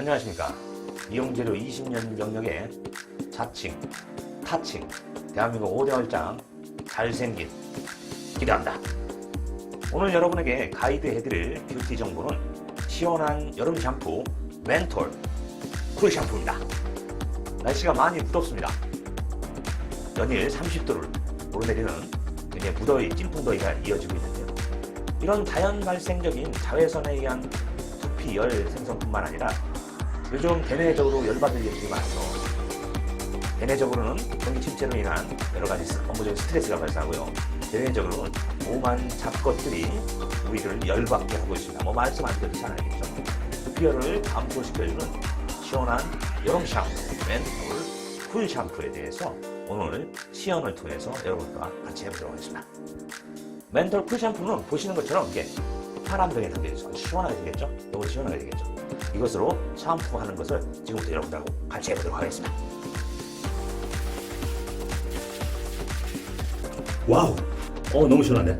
안녕하십니까. 이용재료 20년 경력의 자칭, 타칭, 대한민국 5대 얼짱, 잘생긴, 기대합니다. 오늘 여러분에게 가이드 해드릴 뷰티 정보는 시원한 여름 샴푸, 멘톨, 쿨 샴푸입니다. 날씨가 많이 무덥습니다. 연일 30도를 오르내리는 굉장히 무더위, 찜통더위가 이어지고 있는데요. 이런 자연 발생적인 자외선에 의한 두피 열 생성뿐만 아니라 요즘 대내적으로 열받을 일들이 많아서 대내적으로는 공기 침체로 인한 여러 가지 스- 업무적인 스트레스가 발생하고요. 대내적으로는 오만 잡것들이 우리를 열받게 하고 있습니다. 뭐 말씀 안 드려도 잘 알겠죠. 두피열을 감소시켜주는 시원한 여름 샴푸, 멘톨 쿨 샴푸에 대해서 오늘 시연을 통해서 여러분과 같이 해보도록 하겠습니다. 멘톨 쿨 샴푸는 보시는 것처럼 이렇게 파란 병에 담겨있어서 시원하게 되겠죠? 너무 시원하게 되겠죠? 이것으로 샴푸하는 것을 지금부터 여러분들하고 같이 해보도록 하겠습니다. 와우! 어, 너무 시원한데?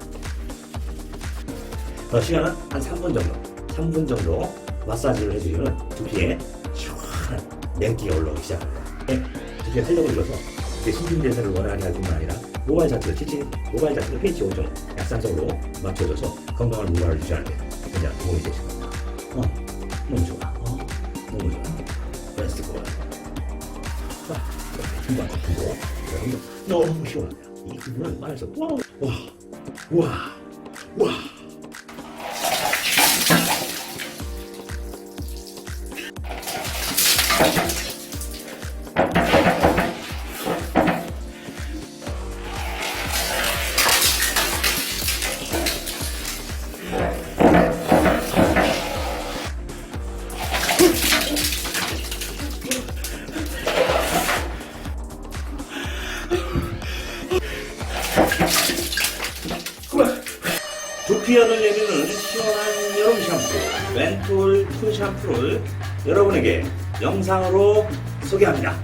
어, 시간은 한 3분 정도, 3분 정도 마사지를 해주면 두피에 시원한 냉기가 올라오기 시작합니다. 네, 두피에 탄력을 줘서 내 신진 대사를 원활하게 할 뿐만 아니라 모발 자체를 치치, 모발 자체를 pH 5점 약산성으로 맞춰줘서 건강한 모발을 유지하는 데 굉장히 도움이 되실 겁니다. 어, 좋아. 베스트 거. 자, 중간 부분. 너무 시원합니다. 이 부분을 말해서 와, 와, 와, 와. 두피열을 내리는 시원한 여름 샴푸 멘톨 쿨 샴푸를 여러분에게 영상으로 소개합니다.